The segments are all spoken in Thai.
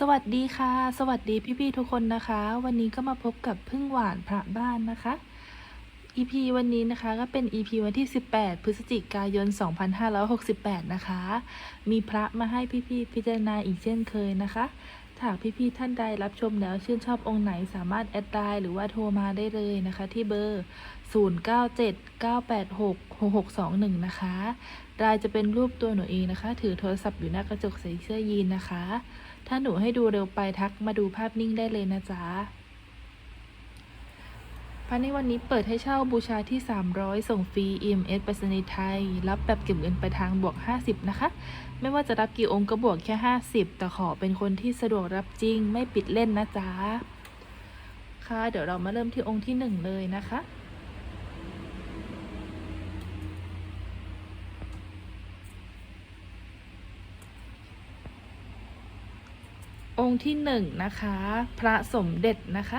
สวัสดีค่ะ สวัสดีพี่ๆทุกคนนะคะ วันนี้ก็มาพบกับพึ่งหวานพระบ้านนะคะ EP วันนี้นะคะก็เป็น EP วันที่ 18 พฤศจิกายน 2568 นะคะ มีพระมาให้พี่ๆพิจารณาอีกเช่นเคยนะคะถ้าหากพี่ๆท่านใดรับชมแล้วชื่นชอบองค์ไหนสามารถแอดไลน์หรือว่าโทรมาได้เลยนะคะ ที่เบอร์ 0979866621 นะคะรายจะเป็นรูปตัวหนูเองนะคะ ถือโทรศัพท์อยู่หน้ากระจกใส่เสื้อยีนนะคะ ถ้าหนูให้ดูเร็วไปทักมาดูภาพนิ่งได้เลยนะจ๊ะพระในวันนี้เปิดให้เช่าบูชาที่ 300 ส่งฟรี EMS ไปรษณีย์ไทย รับแบบเก็บเงินไปลายทางบวก 50 นะคะ ไม่ว่าจะรับกี่องค์ก็บวกแค่ 50 แต่ขอเป็นคนที่สะดวกรับจริง ไม่ปิดเล่นนะจ๊ะ ค่ะ เดี๋ยวเรามาเริ่มที่องค์ที่ 1 เลยนะคะ องค์ที่หนึ่งนะคะ พระสมเด็จนะคะ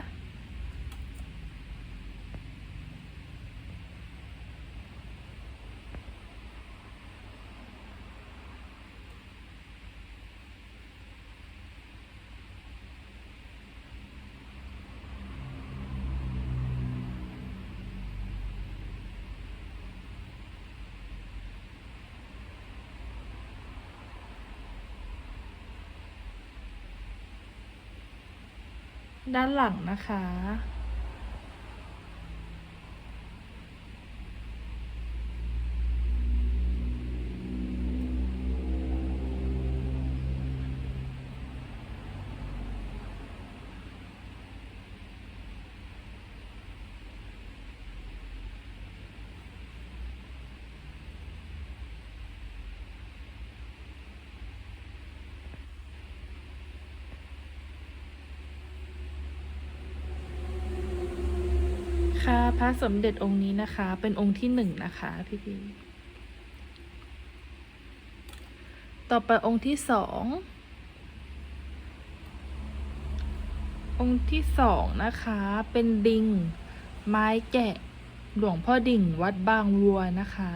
ด้านหลังนะคะ ค่ะพระสมเด็จองค์นี้นะคะ เป็นองค์ที่หนึ่งนะคะพี่พี่ต่อไปองค์ที่สอง องค์ที่สองนะคะ เป็นดิง ไม้แกะ หลวงพ่อดิ่งวัดบางวัวนะคะ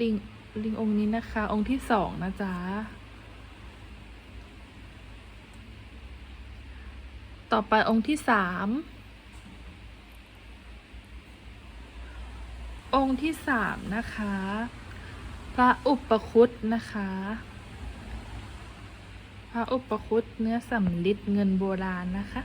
ลิง ลิงองค์นี้นะคะ องค์ที่สองนะจ๊ะ ต่อไปองค์ที่สาม องค์ที่สามนะคะ พระอุปคุตนะคะ พระอุปคุตเนื้อสำลิดเงินโบราณนะคะ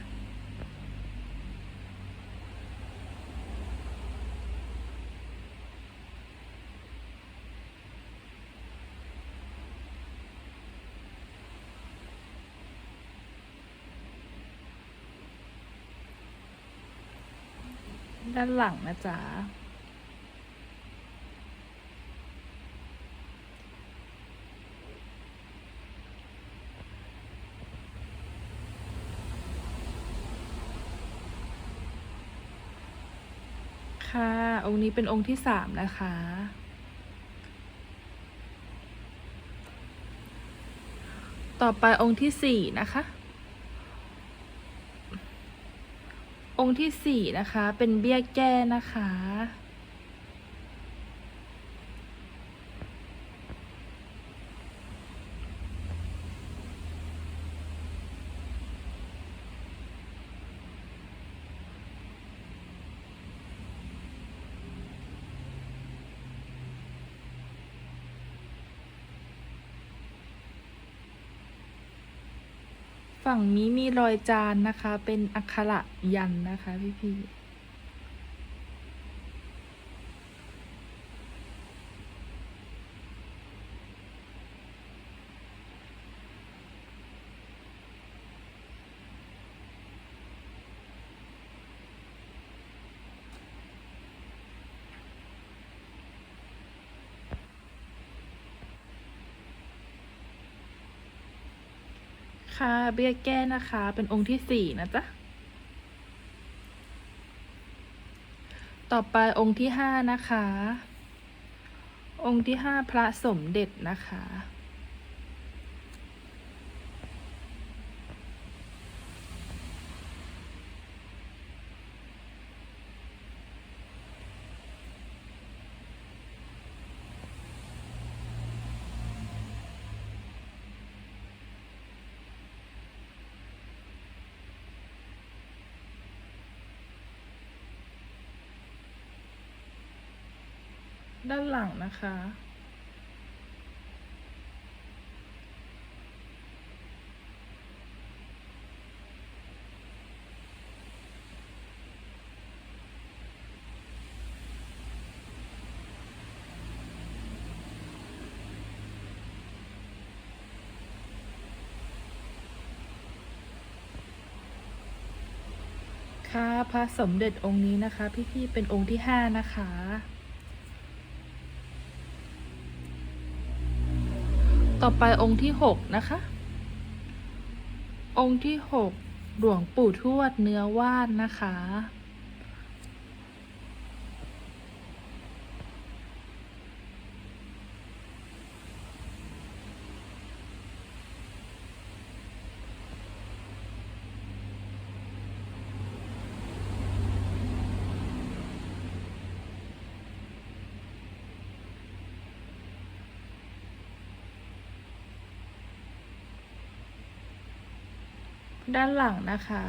านหลังนะจ๊ะค่ะ องค์นี้เป็นองค์ที่สามนะคะ ต่อไปองค์ที่สี่นะคะ องค์ที่สี่นะคะ เป็นเบี้ยแก้นะคะ ฝั่งนี้มีรอยจานนะคะ เป็นอักขระยันนะคะพี่พี่ ค่ะ เบี้ยแก้นะคะ เป็นองค์ที่สี่นะจ๊ะ ต่อไปองค์ที่ห้านะคะ องค์ที่ห้าพระสมเด็จนะคะ หลังนะคะ ค่ะพระสมเด็จองค์นี้นะคะ พี่ๆเป็นองค์ที่ห้านะคะ ต่อไปองค์ที่หกนะคะ องค์ที่หกหลวงปู่ทวดเนื้อว่านนะคะ ด้านหลังนะคะ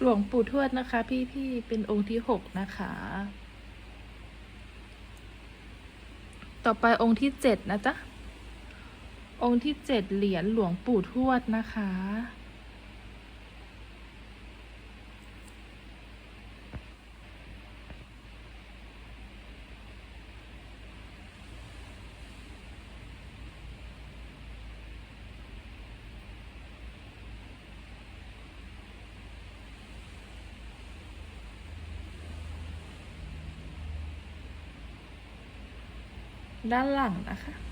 หลวงปู่ทวดนะคะ พี่ๆเป็นองค์ที่หกนะคะต่อไปองค์ที่เจ็ดนะจ๊ะ องค์ที่เจ็ดเหรียญหลวงปู่ทวดนะคะ ด้านหลังนะคะ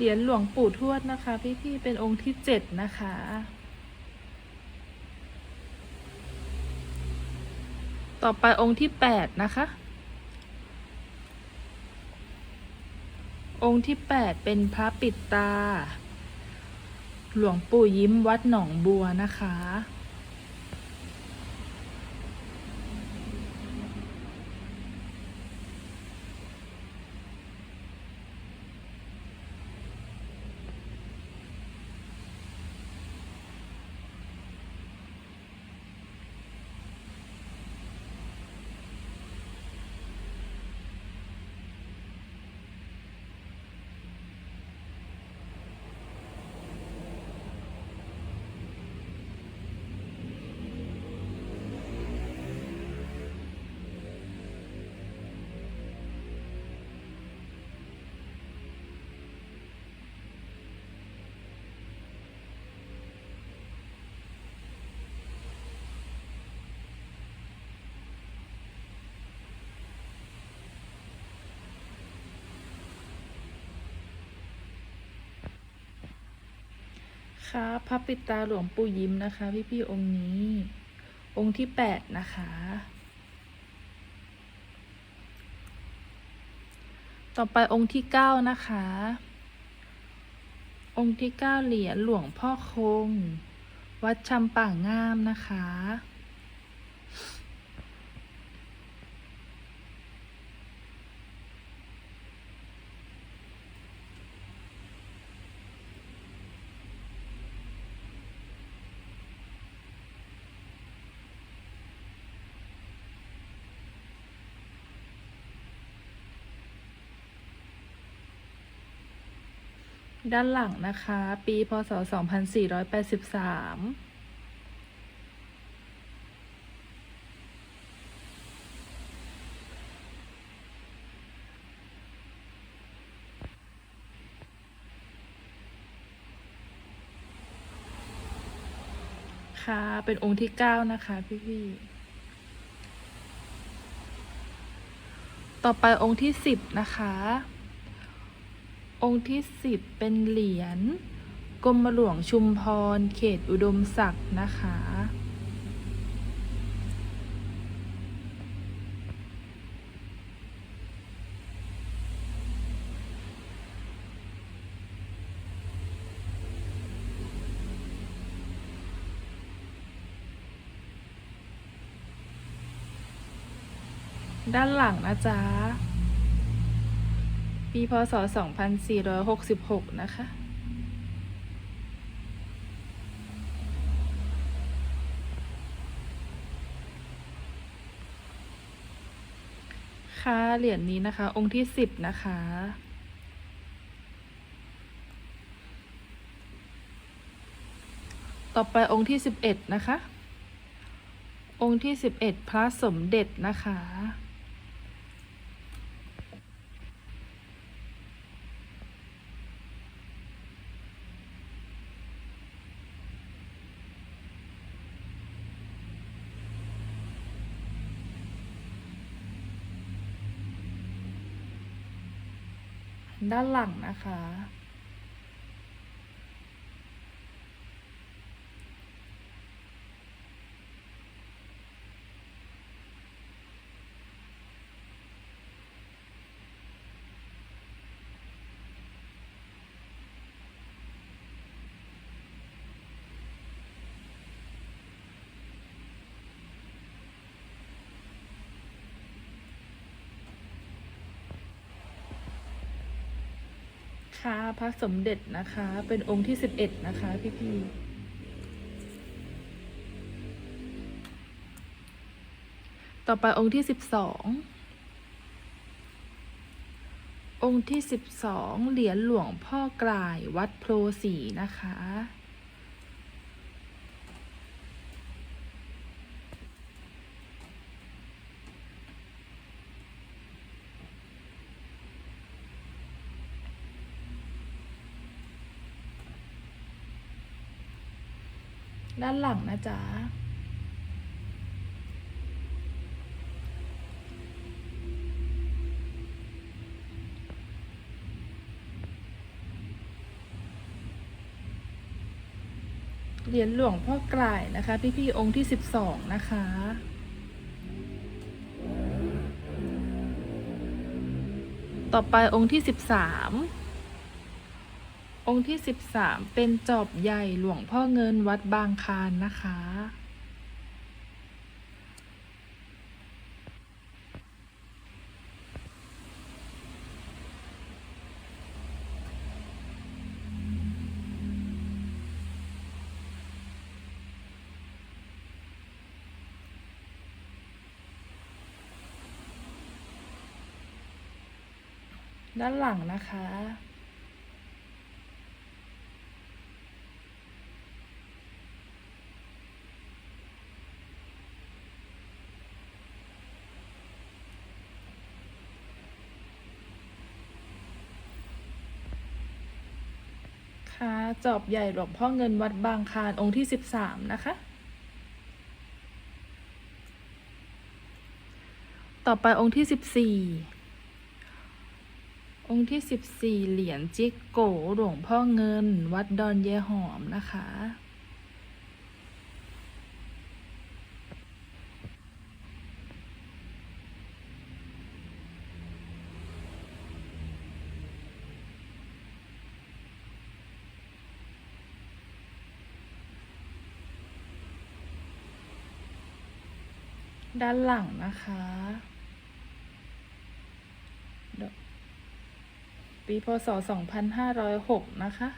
เหรียญหลวงปู่ทวดนะคะ พี่ๆเป็นองค์ที่เจ็ดนะคะต่อไปองค์ที่แปดนะคะ องค์ที่แปดเป็นพระปิดตา หลวงปู่ยิ้มวัดหนองบัวนะคะ ค่ะพระปิดตาหลวงปู่ยิ้มนะคะ พี่พี่ๆองค์นี้ องค์ที่แปดนะคะ ต่อไปองค์ที่เก้านะคะ องค์ที่เก้าเหรียญหลวงพ่อคง วัดชำป่างงามนะคะ ด้านหลังนะคะ ปีพศ 2483 ค่ะ เป็นองค์ที่เก้านะคะ พี่พี่ๆต่อไปองค์ที่สิบนะคะ องค์ที่สิบเป็นเหรียญกรมหลวงชุมพร เขตอุดมศักดิ์นะคะ ด้านหลังนะจ๊ะ ปีพศ 2466 นะคะ ค่ะ เหรียญนี้นะคะ องค์ที่ 10 นะคะต่อไปองค์ที่11นะคะ องค์ที่11พระสมเด็จนะคะ ด้านหลังนะคะ คะ พระสมเด็จนะคะ เป็นองค์ที่สิบเอ็ดนะคะ พี่พี่ๆต่อไปองค์ที่สิบสององค์ที่สิบสองเหรียญหลวงพ่อกลายวัดโพสีนะคะ ด้านหลังนะจ๊ะเหรียญหลวงพ่อกลายนะคะ พี่ๆองค์ที่สิบสองนะคะต่อไปองค์ที่สิบสาม องค์ที่สิบสามเป็นจอบใหญ่หลวงพ่อเงินวัดบางคานนะคะ ด้านหลังนะคะ จอบใหญ่หลวงพ่อเงินวัดบางคานองค์ที่สิบสามนะคะ ต่อไปองค์ที่สิบสี่องค์ที่สิบสี่เหรียญจิกโกหลวงพ่อเงิน วัดดอนเยหอมนะคะ ด้านหลังนะคะปีพศ 2506 นะคะ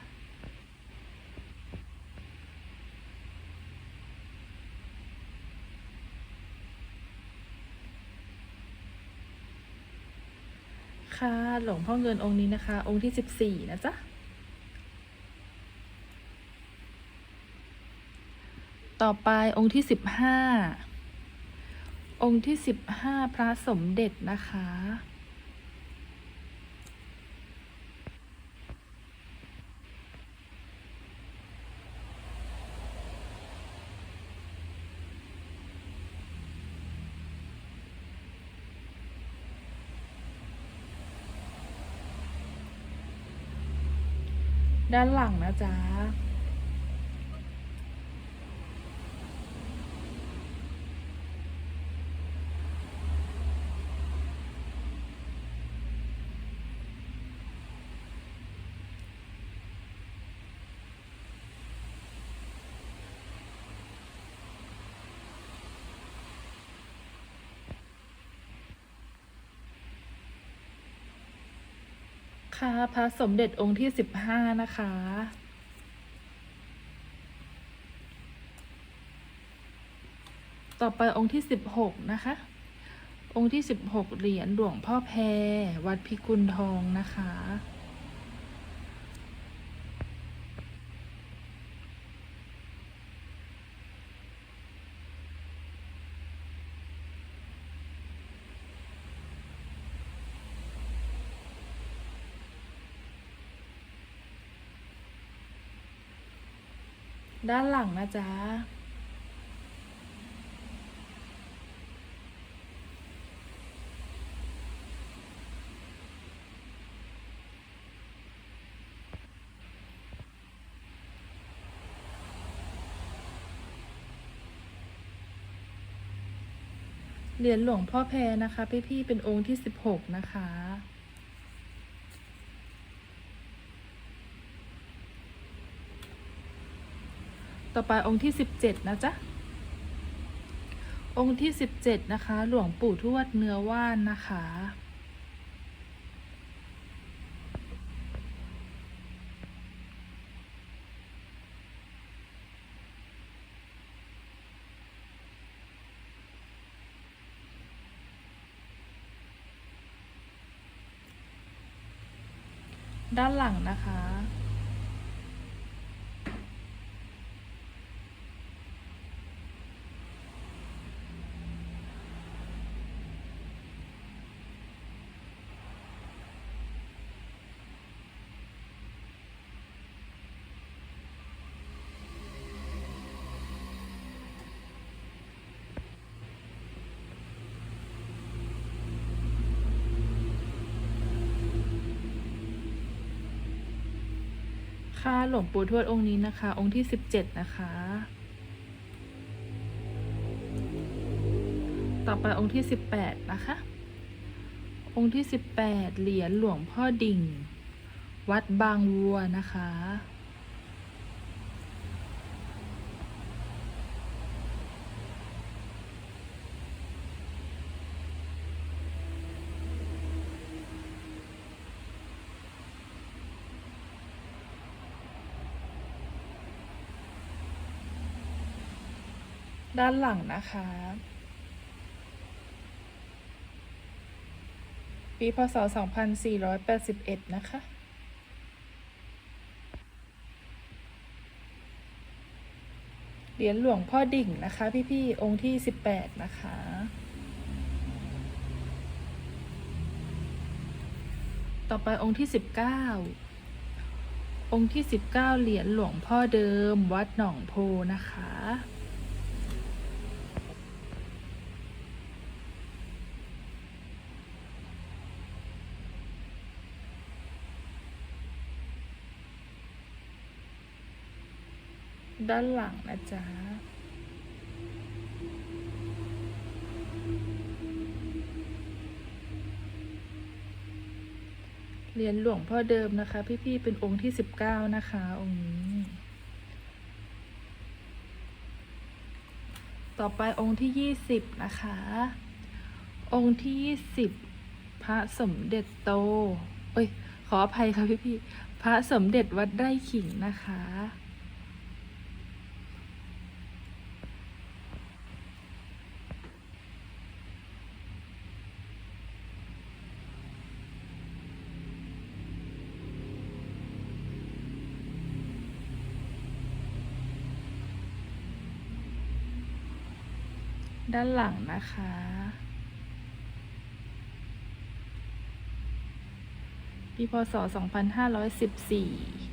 ค่ะหลวงพ่อเงินองค์นี้นะคะ องค์ที่ 14 นะจ๊ะ ต่อไปองค์ที่ 15 องค์ที่สิบห้าพระสมเด็จนะคะ ด้านหลังนะจ๊ะ พระสมเด็จองค์ที่สิบห้านะคะ ต่อไปองค์ที่สิบหกนะคะ องค์ที่สิบหกเหรียญหลวงพ่อแพรวัดพิกุลทองนะคะ ด้านหลังนะจ๊ะ เหรียญหลวงพ่อแพรนะคะ พี่ๆเป็นองค์ที่สิบหกนะคะ ต่อไปองค์ที่สิบเจ็ดนะจ๊ะ องค์ที่สิบเจ็ดนะคะ หลวงปู่ทวดเนื้อว่านนะคะ ด้านหลังนะคะ ค่ะ หลวงปู่ทวดองค์นี้นะคะ องค์ที่สิบเจ็ดนะคะ ต่อไปองค์ที่สิบแปดนะคะ องค์ที่สิบแปดเหรียญหลวงพ่อดิ่ง วัดบางวัวนะคะ ด้านหลังนะคะ ปีพศ 2481 นะคะเหรียญหลวงพ่อดิ่งนะคะ พี่ๆองค์ที่ 18 นะคะต่อไปองค์ที่19องค์ที่19เหรียญหลวงพ่อเดิมวัดหนองโพนะคะ ด้านหลังนะจ๊ะเหรียญหลวงพ่อเดิมนะคะ พี่ๆเป็นองค์ที่สิบเก้านะคะ องค์นี้ ต่อไปองค์ที่ยี่สิบนะคะ องค์ที่ยี่สิบพระสมเด็จโต เอ้ย ขออภัยค่ะพี่ๆพระสมเด็จวัดไร่ขิงนะคะ ด้านหลังนะคะ ปีพศ 2514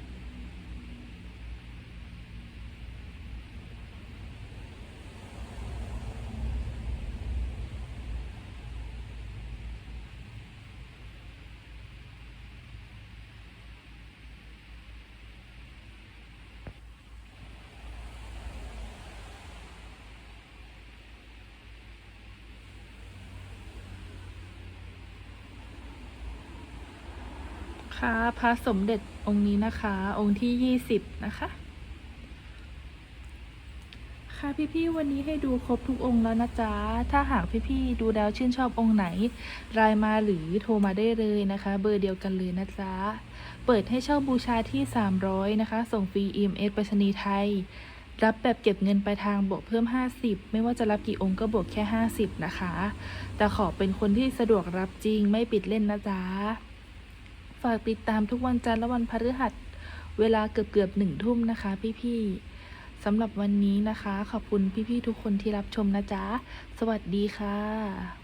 พระสมเด็จองค์นี้นะคะ องค์ที่ยี่สิบนะคะ ค่ะพี่ๆวันนี้ให้ดูครบทุกองค์แล้วนะจ๊ะ ถ้าหากพี่ๆดูแล้วชื่นชอบองค์ไหน รายมาหรือโทรมาได้เลยนะคะ เบอร์เดียวกันเลยนะจ๊ะ เปิดให้เช่าบูชาที่ 300 นะคะ ส่งฟรี EMS ไปรษณีย์ไทย รับแบบเก็บเงินปลายทางบวกเพิ่ม 50 ไม่ว่าจะรับกี่องค์ก็บวกแค่ 50 นะคะ แต่ขอเป็นคนที่สะดวกรับจริงไม่ปิดเล่นนะจ๊ะ ฝากติดตามทุกวันจันทร์และวันพฤหัส เวลาเกือบเกือบหนึ่งทุ่มนะคะพี่ๆสำหรับวันนี้นะคะ ขอบคุณพี่ๆทุกคนที่รับชมนะจ๊ะ สวัสดีค่ะ